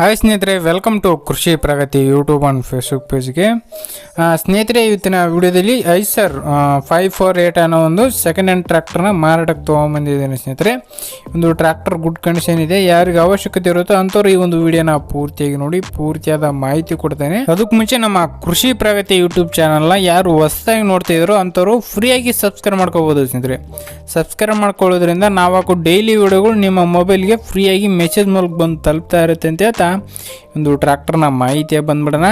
Hi ಸ್ನೇಹಿತರೆ welcome to Krishi Pragati YouTube and Facebook ಪೇಜ್ಗೆ ಸ್ನೇಹಿತರೆ, ಇವತ್ತಿನ ವಿಡಿಯೋದಲ್ಲಿ ಐಸರ್ ಫೈವ್ ಫೋರ್ ಏಟ್ ಅನ್ನೋ ಒಂದು ಸೆಕೆಂಡ್ ಹ್ಯಾಂಡ್ ಟ್ರ್ಯಾಕ್ಟರ್ನ ಮಾರಾಟಕ್ಕೆ ತೊಗೊಂಬಂದಿದ್ದೇನೆ ಸ್ನೇಹಿತರೆ. ಒಂದು ಟ್ರ್ಯಾಕ್ಟರ್ ಗುಡ್ ಕಂಡೀಷನ್ ಇದೆ, ಯಾರಿಗೆ ಅವಶ್ಯಕತೆ ಇರುತ್ತೋ ಅಂಥವ್ರು ಈ ಒಂದು ವಿಡಿಯೋನ ಪೂರ್ತಿಯಾಗಿ ನೋಡಿ, ಪೂರ್ತಿಯಾದ ಮಾಹಿತಿ ಕೊಡ್ತೇನೆ. ಅದಕ್ಕೆ ಮುಂಚೆ ನಮ್ಮ ಕೃಷಿ ಪ್ರಗತಿ ಯೂಟ್ಯೂಬ್ ಚಾನಲ್ನ ಯಾರು ಹೊಸದಾಗಿ ನೋಡ್ತಾ ಇದ್ರು ಅಂಥವ್ರು ಫ್ರೀಯಾಗಿ ಸಬ್ಸ್ಕ್ರೈಬ್ ಮಾಡ್ಕೋಬೋದು ಸ್ನೇಹಿತರೆ. ಸಬ್ಸ್ಕ್ರೈಬ್ ಮಾಡ್ಕೊಳ್ಳೋದ್ರಿಂದ ನಾವು ಡೈಲಿ ವಿಡಿಯೋಗಳು ನಿಮ್ಮ ಮೊಬೈಲ್ಗೆ ಫ್ರೀಯಾಗಿ ಮೆಸೇಜ್ ಮೂಲಕ ಬಂದು ತಲುಪ್ತಾ ಇರುತ್ತೆ ಅಂತ ಹೇಳ್ತಾ ಒಂದು ಟ್ರ್ಯಾಕ್ಟರ್ನ ಮಾಹಿತಿಯ ಬಂದ್ಬಿಡೋಣ.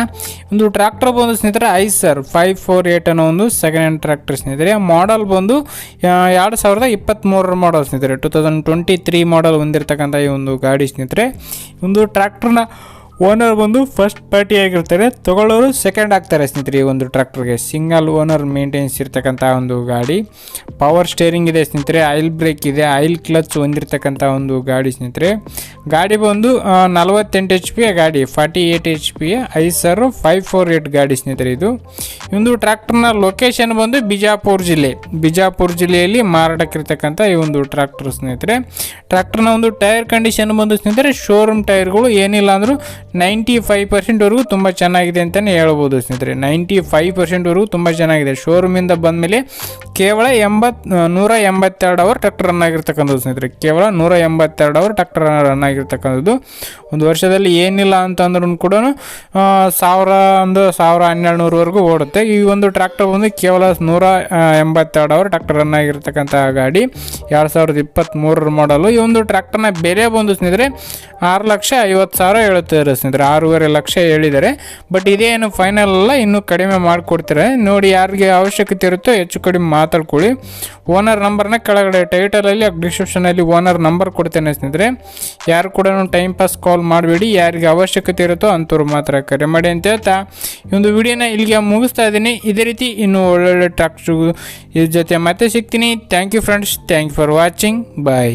ಒಂದು ಟ್ರ್ಯಾಕ್ಟರ್ ಬಂದು ಸ್ನೇಹಿತರೆ, ಐಸರ್ ಫೈವ್ ಫೋರ್ ಏಟ್ ಅನ್ನೋ ಒಂದು ಸೆಕೆಂಡ್ ಹ್ಯಾಂಡ್ ಟ್ರ್ಯಾಕ್ಟರ್ ಸ್ನೇಹಿತರೆ. ಮಾಡಲ್ ಬಂದು ಎರಡು ಸಾವಿರದ ಇಪ್ಪತ್ತ್ಮೂರರ ಮಾಡಲ್ ಸ್ನೇಹಿತರೆ. Two thousand twenty three model ಹೊಂದಿರತಕ್ಕಂಥ ಈ ಒಂದು ಗಾಡಿ ಸ್ನೇಹಿತರೆ. ಒಂದು ಟ್ರ್ಯಾಕ್ಟರ್ನ ಓನರ್ ಬಂದು ಫಸ್ಟ್ ಪಾರ್ಟಿ ಆಗಿರ್ತಾರೆ. ತಗೊಳ್ಳೋರು ಸೆಕೆಂಡ್ ಆಗ್ತಾರೆ ಸ್ನೇಹಿತರೆ ಈ ಒಂದು ಟ್ರ್ಯಾಕ್ಟರ್ಗೆ ಸಿಂಗಲ್ ಓನರ್ ಮೇಂಟೆನ್ಸ್ ಇರ್ತಕ್ಕಂಥ ಒಂದು ಗಾಡಿ. ಪವರ್ ಸ್ಟೇರಿಂಗ್ ಇದೆ ಸ್ನೇಹಿತರೆ. ಆಯಿಲ್ ಬ್ರೇಕ್ ಇದೆ. ಆಯಿಲ್ ಕ್ಲಚ್ ಹೊಂದಿರತಕ್ಕಂಥ ಒಂದು ಗಾಡಿ ಸ್ನೇಹಿತರೆ. ಗಾಡಿ ಬಂದು ನಲವತ್ತೆಂಟು ಎಚ್ ಪಿ ಗಾಡಿ forty eight H P Eicher five four eight ಗಾಡಿ ಸ್ನೇಹಿತರೆ ಇದು. ಇಂದು ಒಂದು ಟ್ರ್ಯಾಕ್ಟರ್ನ ಲೊಕೇಶನ್ ಬಂದು ಬಿಜಾಪುರ ಜಿಲ್ಲೆ. ಬಿಜಾಪುರ ಜಿಲ್ಲೆಯಲ್ಲಿ ಮಾರಾಟಕ್ಕಿರ್ತಕ್ಕಂಥ ಈ ಒಂದು ಟ್ರ್ಯಾಕ್ಟರ್ ಸ್ನೇಹಿತರೆ. ಟ್ರ್ಯಾಕ್ಟರ್ನ ಒಂದು ಟೈರ್ ಕಂಡೀಷನ್ ಬಂದು ಸ್ನೇಹಿತರೆ ಶೋರೂಮ್ ಟೈರ್ಗಳು ಏನಿಲ್ಲ ಅಂದರೂ ನೈಂಟಿ ಫೈವ್ ಪರ್ಸೆಂಟ್ವರೆಗೂ ತುಂಬ ಚೆನ್ನಾಗಿದೆ ಅಂತಲೇ ಹೇಳ್ಬೋದು ಸ್ನೇಹಿತರೆ. ನೈಂಟಿ ಫೈವ್ ಪರ್ಸೆಂಟ್ವರೆಗೂ ತುಂಬ ಚೆನ್ನಾಗಿದೆ. ಶೋರೂಮಿಂದ ಬಂದಮೇಲೆ ಕೇವಲ ಎಂಬತ್ತು ನೂರ ಎಂಬತ್ತೆರಡು ಅವರ್ ಟ್ರ್ಯಾಕ್ಟರ್ ರನ್ ಆಗಿರ್ತಕ್ಕಂಥದ್ದು ಸ್ನೇಹಿತರೆ. ಕೇವಲ ನೂರ ಎಂಬತ್ತೆರಡು ಅವರ್ ಟ್ರ್ಯಾಕ್ಟರ್ ರನ್ ಆಗಿರ್ತಕ್ಕಂಥದ್ದು. ಒಂದು ವರ್ಷದಲ್ಲಿ ಏನಿಲ್ಲ ಅಂತಂದ್ರೂ ಕೂಡ ಸಾವಿರ ಒಂದು ಸಾವಿರ ಹನ್ನೆರಡು ನೂರವರೆಗೂ ಓಡುತ್ತೆ. ಈ ಒಂದು ಟ್ರ್ಯಾಕ್ಟರ್ ಬಂದು ಕೇವಲ ನೂರ ಎಂಬತ್ತೆರಡು ಅವರ್ ಟ್ರ್ಯಾಕ್ಟರ್ ರನ್ ಆಗಿರ್ತಕ್ಕಂಥ ಗಾಡಿ. ಎರಡು ಸಾವಿರದ ಇಪ್ಪತ್ತ್ಮೂರರ ಮಾಡಲು ಈ ಒಂದು ಟ್ರ್ಯಾಕ್ಟರ್ನ ಬೆಲೆ ಬಂದು ಸ್ನೇಹಿತರೆ, ಆರು ಲಕ್ಷ ಐವತ್ತು ಸಾವಿರ ಹೇಳ್ತಿದ್ದಾರೆ ಸ್ನೇಹಿತರೆ. ಆರೂವರೆ ಲಕ್ಷ ಹೇಳಿದ್ದಾರೆ. ಬಟ್ ಇದೇನು ಫೈನಲ್ ಅಲ್ಲ, ಇನ್ನೂ ಕಡಿಮೆ ಮಾಡಿಕೊಡ್ತಾರೆ. ನೋಡಿ ಯಾರಿಗೆ ಅವಶ್ಯಕತೆ ಇರುತ್ತೋ ಹೆಚ್ಚು ಕಡಿಮೆ ಮಾತಾಡ್ಕೊಳ್ಳಿ. ಓನರ್ ನಂಬರ್ನ ಕೆಳಗಡೆ ಟೈಟಲಲ್ಲಿ ಡಿಸ್ಕ್ರಿಪ್ಷನಲ್ಲಿ ಓನರ್ ನಂಬರ್ ಕೊಡ್ತೇನೆ ಸ್ನೇಹಿತರೆ. ಯಾರು ಕೂಡ ಟೈಮ್ ಪಾಸ್ ಕಾಲ್ ಮಾಡಬೇಡಿ. ಯಾರಿಗೆ ಅವಶ್ಯಕತೆ ಇರುತ್ತೋ ಅಂಥವ್ರು ಮಾತ್ರ ಕರೆ ಮಾಡಿ ಅಂತ ಹೇಳ್ತಾ. ಈ ಒಂದು ವಿಡಿಯೋನ ಇಲ್ಲಿಗೆ ಮುಗಿಸ್ತಾ ಇದ್ದೀನಿ. ಇದೇ ರೀತಿ ಇನ್ನೂ ಒಳ್ಳೊಳ್ಳೆ ಟ್ರಾಕ್ಟ್ರು ಇದ್ರ ಜೊತೆ ಮತ್ತೆ ಸಿಗ್ತೀನಿ. Thank you friends thank you for watching bye